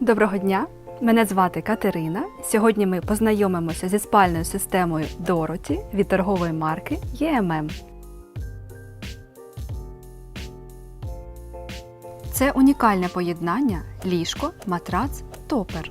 Доброго дня! Мене звати Катерина. Сьогодні ми познайомимося зі спальною системою Дороті від торгової марки ЄММ. Це унікальне поєднання ліжко, матрац, топер.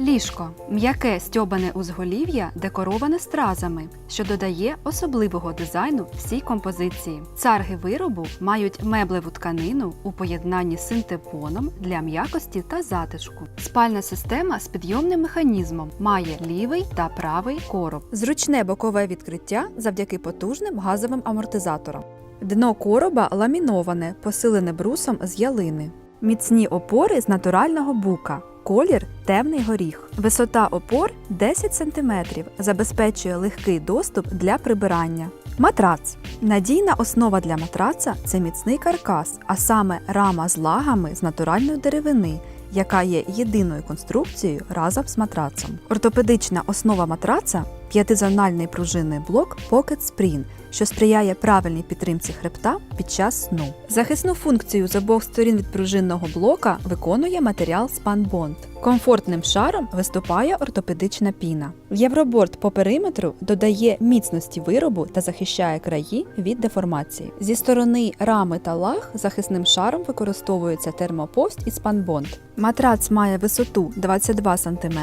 Ліжко м'яке стьобане узголів'я декороване стразами, що додає особливого дизайну всій композиції. Царги виробу мають меблеву тканину у поєднанні з синтепоном для м'якості та затишку. Спальна система з підйомним механізмом має лівий та правий короб. Зручне бокове відкриття завдяки потужним газовим амортизаторам. Дно короба ламіноване, посилене брусом з ялини. Міцні опори з натурального бука. Колір темний горіх. Висота опор 10 см забезпечує легкий доступ для прибирання. Матрац. Надійна основа для матраца це міцний каркас, а саме рама з лагами з натуральної деревини, яка є єдиною конструкцією разом з матрацом. Ортопедична основа матраца п'ятизональний пружинний блок Pocket Spring, що сприяє правильній підтримці хребта під час сну. Захисну функцію з обох сторін від пружинного блока виконує матеріал SpanBond. Комфортним шаром виступає ортопедична піна. Євроборд по периметру додає міцності виробу та захищає краї від деформації. Зі сторони рами та лаг захисним шаром використовується термопост і спанбонд. Матрац має висоту 22 см,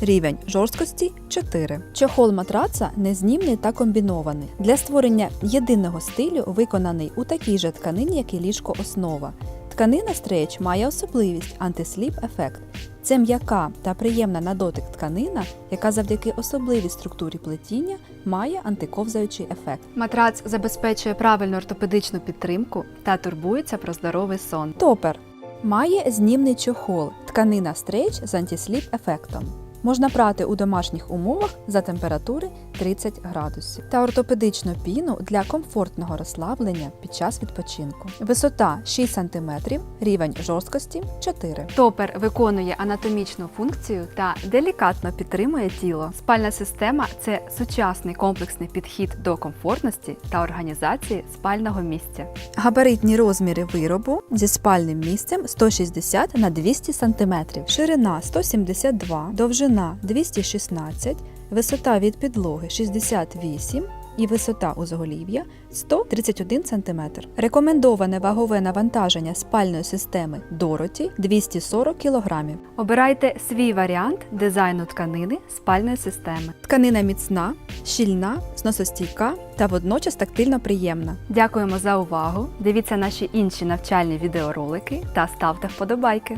рівень жорсткості 4. Чохол матраца незнімний та комбінований. Для створення єдиного стилю виконаний у такій же тканині, як і ліжко основа. Тканина стрейч має особливість антисліп ефект. Це м'яка та приємна на дотик тканина, яка завдяки особливій структурі плетіння має антиковзаючий ефект. Матрац забезпечує правильну ортопедичну підтримку та турбується про здоровий сон. Топер має знімний чохол, тканина стрейч з антисліп ефектом. Можна прати у домашніх умовах за температури 30 градусів та ортопедичну піну для комфортного розслаблення під час відпочинку. Висота 6 см, рівень жорсткості 4. Топер виконує анатомічну функцію та делікатно підтримує тіло. Спальна система це сучасний комплексний підхід до комфортності та організації спального місця. Габаритні розміри виробу зі спальним місцем 160 на 200 см, ширина 172, довжина 216, висота від підлоги 68 і висота узголів'я 131 см. Рекомендоване вагове навантаження спальної системи Дороті 240 кг. Обирайте свій варіант дизайну тканини спальної системи. Тканина міцна, щільна, зносостійка та водночас тактильно приємна. Дякуємо за увагу! Дивіться наші інші навчальні відеоролики та ставте вподобайки.